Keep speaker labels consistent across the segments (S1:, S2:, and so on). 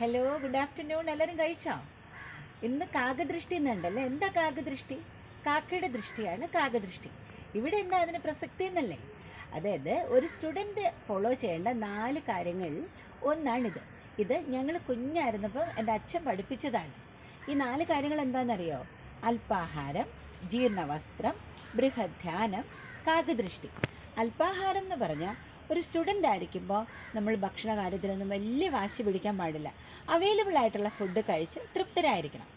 S1: Hello good afternoon എല്ലാവരും കഴിച്ചോ? ഇന്ന് കാകദൃഷ്ടി എന്നുണ്ടല്ലേ എന്താ കാകദൃഷ്ടി? കാക്കയുടെ ദൃഷ്ടിയാണ് കാകദൃഷ്ടി. ഇവിടെ എന്താ അതിന് പ്രസക്തി എന്നല്ലേ? അതായത് ഒരു സ്റ്റുഡന്റ് ഫോളോ ചെയ്യേണ്ട നാല് കാര്യങ്ങൾ ഒന്നാണിത്. ഇത് ഞങ്ങൾ കുഞ്ഞായിരുന്നപ്പോൾ എന്റെ അച്ഛൻ പഠിപ്പിച്ചതാണ്. ഈ നാല് കാര്യങ്ങൾ എന്താണെന്നറിയോ? അല്പാഹാരം ജീർണവസ്ത്രം ബൃഹധ്യാനം കാകദൃഷ്ടി. അല്പാഹാരം എന്ന് പറഞ്ഞാൽ ഒരു സ്റ്റുഡന്റ് ആയിരിക്കുമ്പോൾ നമ്മൾ ഭക്ഷണ കാര്യത്തിലൊന്നും വലിയ വാശി പിടിക്കാൻ പാടില്ല. അവൈലബിൾ ആയിട്ടുള്ള ഫുഡ് കഴിച്ച് തൃപ്തരായിരിക്കണം.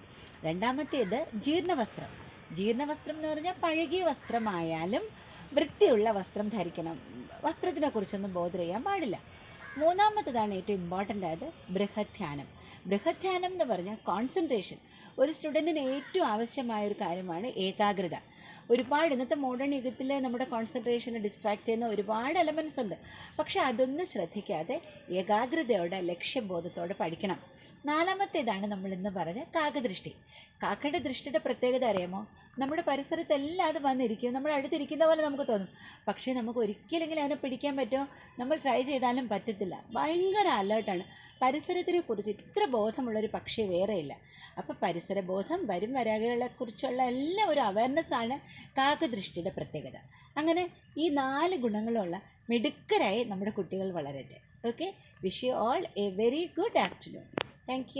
S1: രണ്ടാമത്തേത് ജീർണവസ്ത്രം. ജീർണവസ്ത്രം എന്ന് പറഞ്ഞാൽ പഴകിയ വസ്ത്രമായാലും വൃത്തിയുള്ള വസ്ത്രം ധരിക്കണം. വസ്ത്രത്തിനെ കുറിച്ചൊന്നും ബോധർ ചെയ്യാൻ പാടില്ല. മൂന്നാമത്തതാണ് ഏറ്റവും ഇമ്പോർട്ടന്റ് ആയത് ബൃഹധ്യാനം. ബൃഹധ്യാനം എന്ന് പറഞ്ഞാൽ കോൺസെൻട്രേഷൻ ഒരു സ്റ്റുഡന്റിന് ഏറ്റവും ആവശ്യമായ ഒരു കാര്യമാണ് ഏകാഗ്രത. ഒരുപാട് ഇന്നത്തെ മോഡേൺ യുഗത്തിൽ നമ്മുടെ കോൺസെൻട്രേഷനെ ഡിസ്ട്രാക്ട് ചെയ്യുന്ന ഒരുപാട് എലമെന്റ്സ് ഉണ്ട്. പക്ഷെ അതൊന്നും ശ്രദ്ധിക്കാതെ ഏകാഗ്രതയോടെ ലക്ഷ്യബോധത്തോടെ പഠിക്കണം. നാലാമത്തേതാണ് നമ്മൾ ഇന്ന് പറഞ്ഞ കാക്കദൃഷ്ടി. കാക്കയുടെ ദൃഷ്ടിയുടെ പ്രത്യേകത അറിയാമോ? നമ്മുടെ പരിസരത്തെല്ലാം അത് വന്നിരിക്കും. നമ്മൾ അടുത്തിരിക്കുന്ന പോലെ നമുക്ക് തോന്നും. പക്ഷേ നമുക്ക് ഒരിക്കലെങ്കിലും അതിനെ പിടിക്കാൻ പറ്റുമോ? നമ്മൾ ട്രൈ ചെയ്താലും പറ്റത്തില്ല. ഭയങ്കര അലേർട്ടാണ് പരിസരത്തിനെ കുറിച്ച് ഇത്ര ബോധമുള്ളൊരു പക്ഷി വേറെയില്ല. അപ്പോൾ പരിസരബോധം വരും വരാകളെ കുറിച്ചുള്ള എല്ലാം ഒരു അവയർനെസ്സാണ് കാക്കദൃഷ്ടിയുടെ പ്രത്യേകത. അങ്ങനെ ഈ നാല് ഗുണങ്ങളുള്ള മിടുക്കരായി നമ്മുടെ കുട്ടികൾ വളരട്ടെ. Okay wish you all a very good afternoon thank